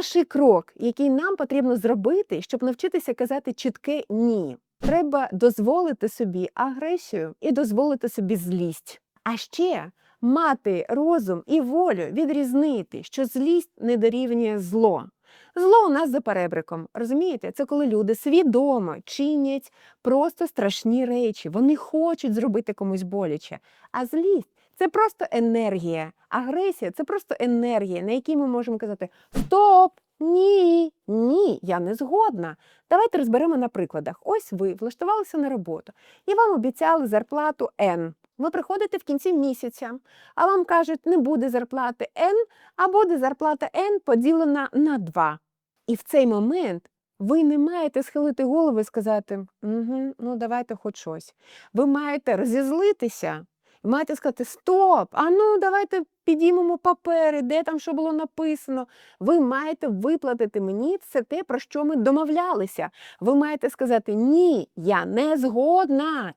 перший крок, який нам потрібно зробити, щоб навчитися казати чітке ні. Треба дозволити собі агресію і дозволити собі злість. А ще мати розум і волю відрізнити, що злість не дорівнює зло. Зло у нас за перебриком. Розумієте? Це коли люди свідомо чинять просто страшні речі. Вони хочуть зробити комусь боляче. А злість це просто енергія. Агресія це просто енергія, на якій ми можемо казати Стоп! Ні, ні, я не згодна. Давайте розберемо на прикладах. Ось ви влаштувалися на роботу і вам обіцяли зарплату N. Ви приходите в кінці місяця, а вам кажуть, не буде зарплати N, а буде зарплата N поділена на 2. І в цей момент ви не маєте схилити голову і сказати, угу, ну давайте хоч щось. Ви маєте розізлитися. Ви маєте сказати, стоп, а ну давайте підіймемо папери, де там що було написано. Ви маєте виплатити мені це те, про що ми домовлялися. Ви маєте сказати, ні, я не згодна.